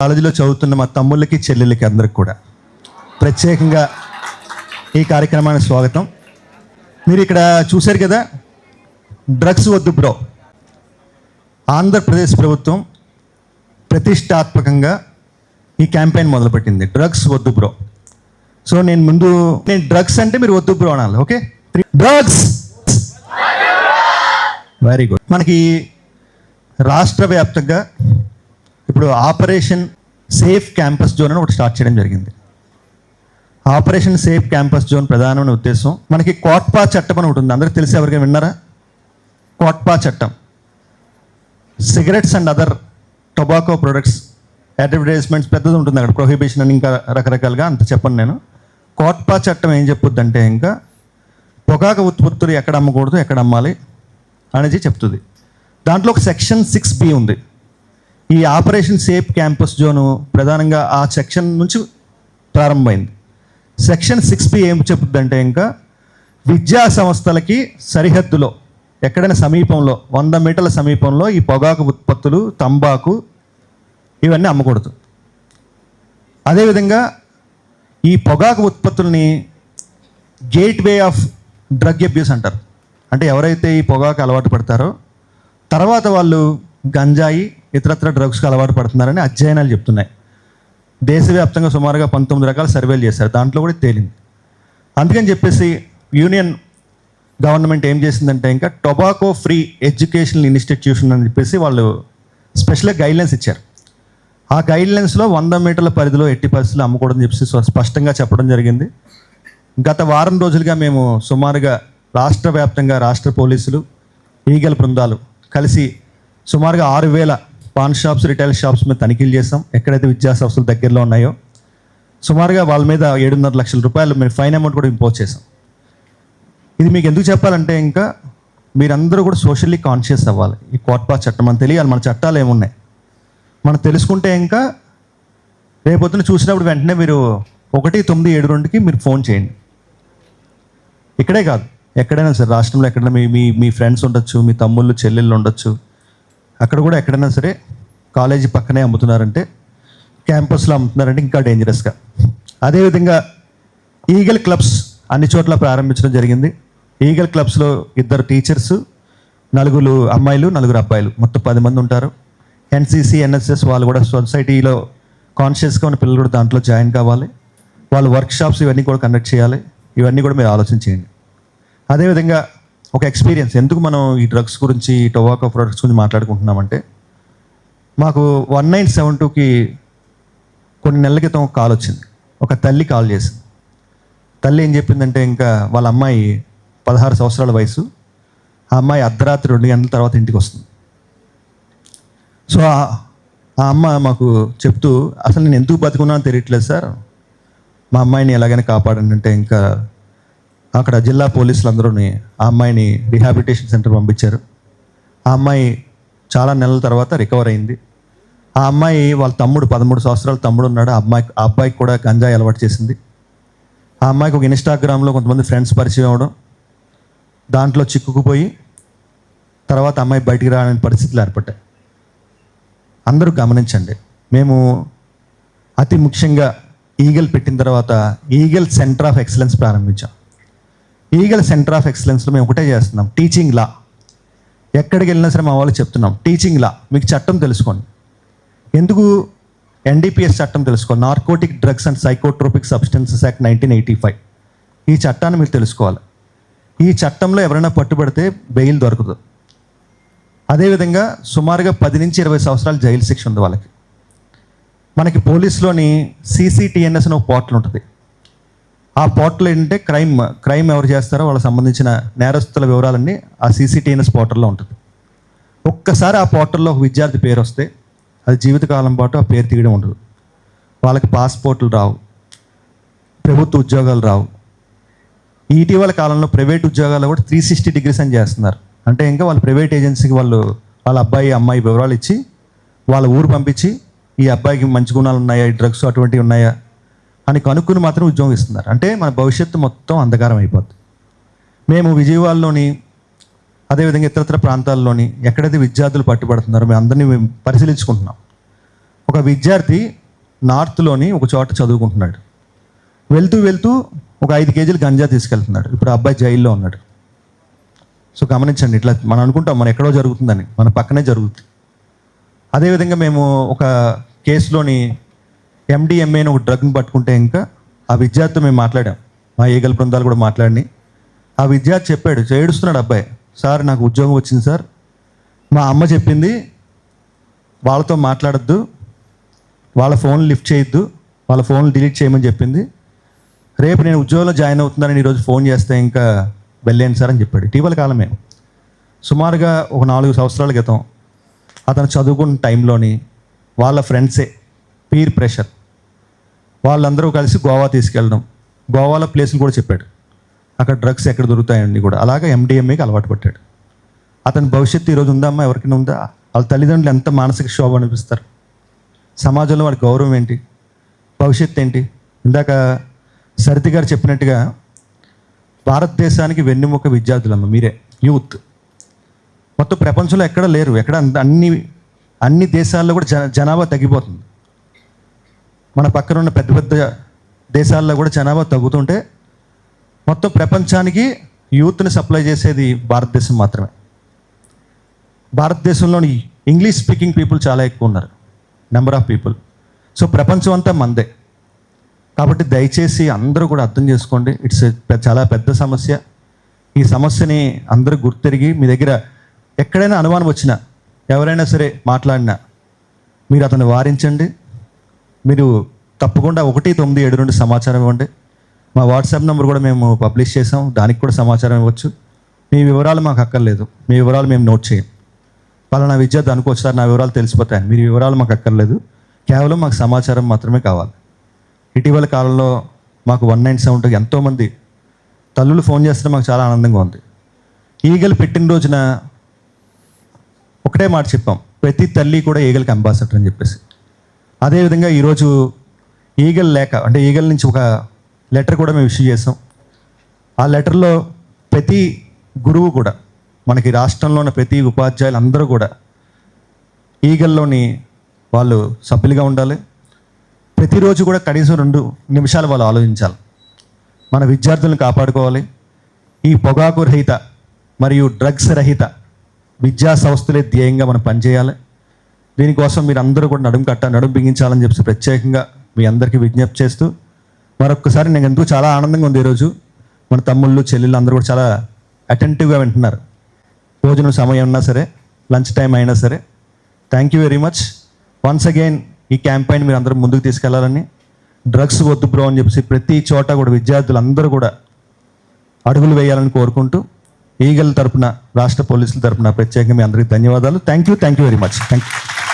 కాలేజీలో చదువుతున్న మా తమ్ముళ్ళకి చెల్లెళ్ళకి అందరికి కూడా. ప్రత్యేకంగా ఈ కార్యక్రమానికి స్వాగతం. మీరు ఇక్కడ చూశారు కదా డ్రగ్స్ వద్దు బ్రో. ఆంధ్రప్రదేశ్ ప్రభుత్వం ప్రతిష్టాత్మకంగా ఈ క్యాంపెయిన్ మొదలుపెట్టింది. డ్రగ్స్ వద్దు బ్రో. సో నేను ముందు నేను డ్రగ్స్ అంటే మీరు వద్దు బ్రో అనాలి ఓకే? డ్రగ్స్! వెరీ గుడ్ మనకి రాష్ట్ర వ్యాప్తంగా ఇప్పుడు ఆపరేషన్ సేఫ్ క్యాంపస్ జోన్ అని ఒకటి స్టార్ట్ చేయడం జరిగింది. ఆపరేషన్ సేఫ్ క్యాంపస్ జోన్ ప్రధానమైన ఉద్దేశం మనకి కోట్పా చట్టం అని ఒకటి ఉంది. అందరికి తెలిసి ఎవరికైనా విన్నారా? కోట్పా చట్టం. Cigarettes and other tobacco products advertisements పెద్దది ఉంటుంది అక్కడ. ప్రొహిబిషన్ అని ఇంకా రకరకాలుగా అంత చెప్పను నేను. కోట్పా చట్టం ఏం చెప్పుద్దంటే ఇంకా పొగాకు ఉత్పత్తులు ఎక్కడ అమ్మకూడదు ఎక్కడ అమ్మాలి అనేది చెప్తుంది. దాంట్లో ఒక సెక్షన్ సిక్స్ బి ఉంది. ఈ ఆపరేషన్ సేఫ్ క్యాంపస్ జోను ప్రధానంగా ఆ సెక్షన్ నుంచి ప్రారంభమైంది. సెక్షన్ సిక్స్ బి ఏం చెప్తుందంటే ఇంకా విద్యా సంస్థలకి సరిహద్దులో ఎక్కడైనా సమీపంలో వంద మీటర్ల సమీపంలో ఈ పొగాకు ఉత్పత్తులు తంబాకు ఇవన్నీ అమ్మకూడదు. అదేవిధంగా ఈ పొగాకు ఉత్పత్తుల్ని gateway of drug abuse అంటారు. అంటే ఎవరైతే ఈ పొగాకు అలవాటు పడతారో తర్వాత వాళ్ళు గంజాయి ఇతరత్ర డ్రగ్స్కి అలవాటు పడుతున్నారని అధ్యయనాలు చెప్తున్నాయి. దేశవ్యాప్తంగా సుమారుగా పంతొమ్మిది రకాల సర్వేలు చేశారు. దాంట్లో కూడా తేలింది. అందుకని చెప్పేసి యూనియన్ గవర్నమెంట్ ఏం చేసిందంటే ఇంకా టొబాకో ఫ్రీ ఎడ్యుకేషనల్ ఇన్స్టిట్యూషన్ అని చెప్పేసి వాళ్ళు స్పెషల్గా గైడ్లైన్స్ ఇచ్చారు. ఆ గైడ్లైన్స్లో వంద మీటర్ల పరిధిలో ఎట్టి పరిస్థితులు అమ్మకూడదని చెప్పేసి స్పష్టంగా చెప్పడం జరిగింది. గత వారం రోజులుగా మేము సుమారుగా రాష్ట్ర వ్యాప్తంగా రాష్ట్ర పోలీసులు ఈగల బృందాలు కలిసి సుమారుగా ఆరు వేల పాన్ షాప్స్ రిటైల్ షాప్స్ మీద తనిఖీలు చేసాం ఎక్కడైతే విద్యా సంస్థలు దగ్గరలో ఉన్నాయో సుమారుగా వాళ్ళ మీద ఏడున్నర లక్షల రూపాయలు మేము ఫైన్ అమౌంట్ కూడా ఇంపోజ్ చేసాం ఇది మీకు ఎందుకు చెప్పాలంటే ఇంకా మీరందరూ కూడా సోషల్లీ కాన్షియస్ అవ్వాలి. ఈ కోట్పా చట్టం అని తెలియాలి. మన చట్టాలు ఏమున్నాయి? మనం తెలుసుకుంటే ఇంకా రేపొద్దున చూసినప్పుడు వెంటనే మీరు ఒకటి తొమ్మిది ఏడు రెండుకి మీరు ఫోన్ చేయండి. ఇక్కడే కాదు. ఎక్కడైనా సరే రాష్ట్రంలో ఎక్కడైనా మీ మీ మీ ఫ్రెండ్స్ ఉండొచ్చు మీ తమ్ముళ్ళు చెల్లెళ్ళు ఉండొచ్చు. అక్కడ కూడా ఎక్కడైనా సరే కాలేజీ పక్కనే అమ్ముతున్నారంటే క్యాంపస్లో అమ్ముతున్నారంటే ఇంకా డేంజరస్గా అదేవిధంగా ఈగల్ క్లబ్స్ అన్ని చోట్ల ప్రారంభించడం జరిగింది. ఈగల్ క్లబ్స్లో ఇద్దరు టీచర్స్ నలుగురు అమ్మాయిలు నలుగురు అబ్బాయిలు. మొత్తం పది మంది ఉంటారు. ఎన్సీసీ ఎన్ఎస్ఎస్ వాళ్ళు కూడా సొసైటీలో కాన్షియస్గా ఉన్న పిల్లలు కూడా దాంట్లో జాయిన్ కావాలి. వాళ్ళు వర్క్షాప్స్ ఇవన్నీ కూడా కండక్ట్ చేయాలి. ఇవన్నీ కూడా మీరు ఆలోచన చేయండి. అదేవిధంగా ఒక ఎక్స్పీరియన్స్ ఎందుకు మనం ఈ డ్రగ్స్ గురించి ఈ టొబాకో ప్రొడక్ట్స్ గురించి మాట్లాడుకుంటున్నామంటే మాకు వన్ నైన్ సెవెన్ టూకి కొన్ని నెలల క్రితం ఒక కాల్ వచ్చింది. ఒక తల్లి కాల్ చేసింది. తల్లి ఏం చెప్పిందంటే ఇంకా వాళ్ళ అమ్మాయి పదహారు సంవత్సరాల వయసు. ఆ అమ్మాయి అర్ధరాత్రి రెండు గంటల తర్వాత ఇంటికి వస్తుంది. సో ఆ- ఆ అమ్మ మాకు చెప్తూ అసలు నేను ఎందుకు బతుకున్నానో తెలియట్లేదు సార్. మా అమ్మాయిని ఎలాగైనా కాపాడండి అంటే ఇంకా అక్కడ జిల్లా పోలీసులు అందరూ ఆ అమ్మాయిని రిహాబిలిటేషన్ సెంటర్ పంపించారు. ఆ అమ్మాయి చాలా నెలల తర్వాత రికవర్ అయింది. ఆ అమ్మాయి వాళ్ళ తమ్ముడు పదమూడు సంవత్సరాల తమ్ముడు ఉన్నాడు. ఆ అమ్మాయి ఆ అబ్బాయికి కూడా గంజాయి అలవాటు చేసింది. ఆ అమ్మాయికి ఒక ఇన్స్టాగ్రామ్లో కొంతమంది ఫ్రెండ్స్ పరిచయం అవడం దాంట్లో చిక్కుకుపోయి తర్వాత అమ్మాయి బయటికి రాని పరిస్థితులు ఏర్పడ్డాయి. అందరూ గమనించండి మేము అతి ముఖ్యంగా ఈగల్ పెట్టిన తర్వాత ఈగల్ సెంటర్ ఆఫ్ ఎక్సలెన్స్ ప్రారంభించాం. ఈగల్ సెంటర్ ఆఫ్ ఎక్సలెన్స్లో మేము ఒకటే చేస్తున్నాం. Teaching law. ఎక్కడికి వెళ్ళినా సరే మా వాళ్ళు చెప్తున్నాం టీచింగ్ లా. మీకు చట్టం తెలుసుకోండి. ఎందుకు? ఎన్డీపీఎస్ చట్టం తెలుసుకోండి narcotic drugs and psychotropic substances act nineteen eighty five. ఈ చట్టాన్ని మీరు తెలుసుకోవాలి. ఈ చట్టంలో ఎవరైనా పట్టుబడితే బెయిల్ దొరకదు. అదేవిధంగా సుమారుగా పది నుంచి ఇరవై సంవత్సరాలు జైలు శిక్ష ఉంది వాళ్ళకి. మనకి పోలీస్లోని సీసీటీఎన్ఎస్ అని ఒక పోర్టల్ ఉంటుంది. ఆ పోర్టల్ ఏంటంటే క్రైమ్ క్రైమ్ ఎవరు చేస్తారో వాళ్ళకి సంబంధించిన నేరస్తుల వివరాలన్నీ ఆ సీసీటీఎన్ఎస్ పోర్టల్లో ఉంటుంది. ఒక్కసారి ఆ పోర్టల్లో ఒక విద్యార్థి పేరు వస్తే అది జీవితకాలం పాటు ఆ పేరు తీయడం ఉండదు. వాళ్ళకి పాస్పోర్ట్లు రావు. ప్రభుత్వ ఉద్యోగాలు రావు. ఇటీవల కాలంలో ప్రైవేట్ ఉద్యోగాలు కూడా త్రీ సిక్స్టీ డిగ్రీస్ అని చేస్తున్నారు. అంటే ఇంకా వాళ్ళు ప్రైవేట్ ఏజెన్సీకి వాళ్ళు వాళ్ళ అబ్బాయి అమ్మాయి వివరాలు ఇచ్చి వాళ్ళ ఊరు పంపించి ఈ అబ్బాయికి మంచి గుణాలు ఉన్నాయా ఈ డ్రగ్స్ అటువంటివి ఉన్నాయా అని కనుక్కుని మాత్రం ఉద్యోగం ఇస్తున్నారు. అంటే మన భవిష్యత్తు మొత్తం అంధకారం అయిపోద్ది. మేము విజయవాడలోని అదేవిధంగా ఇతరత్ర ప్రాంతాల్లోని ఎక్కడైతే విద్యార్థులు పట్టుబడుతున్నారో మేము అందరినీ మేము పరిశీలించుకుంటున్నాం. ఒక విద్యార్థి నార్త్లోని ఒక చోట చదువుకుంటున్నాడు. వెళ్తూ వెళ్తూ ఒక ఐదు కేజీలు గంజా తీసుకెళ్తున్నాడు. ఇప్పుడు ఆ అబ్బాయి జైల్లో ఉన్నాడు. సో గమనించండి ఇట్లా మనం అనుకుంటాం మనం ఎక్కడో జరుగుతుందని మన పక్కనే జరుగుతుంది అదేవిధంగా మేము ఒక కేసులోని ఎండిఎంఏ అని ఒక డ్రగ్ని పట్టుకుంటే ఇంకా ఆ విద్యార్థితో మేము మాట్లాడాం. మా ఏగల బృందాలు కూడా మాట్లాడి ఆ విద్యార్థి చెప్పాడు ఏడుస్తున్నాడు అబ్బాయి. సార్ నాకు ఉద్యోగం వచ్చింది సార్. మా అమ్మ చెప్పింది వాళ్ళతో మాట్లాడద్దు. వాళ్ళ ఫోన్ లిఫ్ట్ చేయొద్దు. వాళ్ళ ఫోన్ డిలీట్ చేయమని చెప్పింది. రేపు నేను ఉద్యోగంలో జాయిన్ అవుతున్నానని ఈరోజు ఫోన్ చేస్తే ఇంకా వెళ్ళాను సార్ అని చెప్పాడు. ఇటీవల కాలమే. సుమారుగా ఒక నాలుగు సంవత్సరాల క్రితం అతను చదువుకున్న టైంలోని వాళ్ళ ఫ్రెండ్సే పీర్ ప్రెషర్. వాళ్ళందరూ కలిసి గోవా తీసుకెళ్ళడం. గోవాలో ప్లేస్ని కూడా చెప్పాడు. అక్కడ డ్రగ్స్ ఎక్కడ దొరుకుతాయని కూడా. అలాగే ఎండిఎంఏకి అలవాటు పట్టాడు అతని భవిష్యత్తు ఈరోజు ఉందమ్మా? ఎవరికైనా ఉందా? వాళ్ళ తల్లిదండ్రులు ఎంత మానసిక శోభ అనిపిస్తారు? సమాజంలో వాడి గౌరవం ఏంటి? భవిష్యత్తు ఏంటి? ఇందాక సరితి గారు చెప్పినట్టుగా భారతదేశానికి వెన్నెముక విద్యార్థులమ్మ మీరే యూత్. మొత్తం ప్రపంచంలో ఎక్కడ లేరు. ఎక్కడ అన్ని అన్ని దేశాల్లో కూడా జన జనాభా తగ్గిపోతుంది. మన పక్కన ఉన్న పెద్ద పెద్ద దేశాల్లో కూడా జనాభా తగ్గుతుంటే మొత్తం ప్రపంచానికి యూత్ని సప్లై చేసేది భారతదేశం మాత్రమే. భారతదేశంలోని ఇంగ్లీష్ స్పీకింగ్ పీపుల్ చాలా ఎక్కువ ఉన్నారు నెంబర్ ఆఫ్ పీపుల్. సో ప్రపంచం అంతా మందే. కాబట్టి దయచేసి అందరూ కూడా అర్థం చేసుకోండి ఇట్స్ చాలా పెద్ద సమస్య. ఈ సమస్యని అందరూ గుర్తెరిగి మీ దగ్గర ఎక్కడైనా అనుమానం వచ్చినా ఎవరైనా సరే మాట్లాడినా మీరు అతన్ని వారించండి. మీరు తప్పకుండా ఒకటి తొమ్మిది ఏడు నుండి సమాచారం ఇవ్వండి. మా వాట్సాప్ నెంబర్ కూడా మేము పబ్లిష్ చేసాం. దానికి కూడా సమాచారం ఇవ్వచ్చు. మీ వివరాలు మాకు అక్కర్లేదు. మీ వివరాలు మేము నోట్ చేయం. పలానా విద్యార్థి అనుకోవచ్చు నా వివరాలు తెలిసిపోతాయి మీ వివరాలు మాకు అక్కర్లేదు. కేవలం మాకు సమాచారం మాత్రమే కావాలి. ఇటీవల కాలంలో మాకు వన్ నైన్ సెవెన్ ఎంతోమంది తల్లులు ఫోన్ చేస్తే మాకు చాలా ఆనందంగా ఉంది. ఈగలు పెట్టిన రోజున ఒకటే మాట చెప్పాం. ప్రతి తల్లి కూడా ఈగలకి అంబాసిడర్ అని చెప్పేసి. అదేవిధంగా ఈరోజు ఈగల్ లేక అంటే ఈగల్ నుంచి ఒక లెటర్ కూడా మేము ఇష్యూ చేసాం. ఆ లెటర్లో ప్రతి గురువు కూడా మనకి రాష్ట్రంలో ఉన్న ప్రతి ఉపాధ్యాయులు అందరూ కూడా ఈగల్లోని వాళ్ళు సభ్యులుగా ఉండాలి. ప్రతిరోజు కూడా కనీసం రెండు నిమిషాలు వాళ్ళు ఆలోచించాలి. మన విద్యార్థులను కాపాడుకోవాలి. ఈ పొగాకు రహిత మరియు డ్రగ్స్ రహిత విద్యా సంస్థలే ధ్యేయంగా మనం పనిచేయాలి. దీనికోసం మీరు అందరూ కూడా నడుము కట్ట నడుము బిగించాలని చెప్పి ప్రత్యేకంగా మీ అందరికీ విజ్ఞప్తి చేస్తూ మరొకసారి నేను ఎందుకు చాలా ఆనందంగా ఉంది ఈరోజు? మన తమ్ముళ్ళు చెల్లెళ్ళు అందరూ కూడా చాలా అటెంటివ్గా వింటున్నారు. భోజనం సమయం ఉన్నా సరే లంచ్ టైం అయినా సరే. Thank you very much once again ఈ క్యాంపెయిన్ మీరు అందరూ ముందుకు తీసుకెళ్ళాలని. డ్రగ్స్ వద్దు బ్రో అని చెప్పేసి ప్రతి చోట కూడా విద్యార్థులు అందరూ కూడా అడుగులు వేయాలని కోరుకుంటూ ఈగల తరపున రాష్ట్ర పోలీసుల తరపున ప్రత్యేకంగా మీ అందరికీ ధన్యవాదాలు. Thank you thank you very much thank you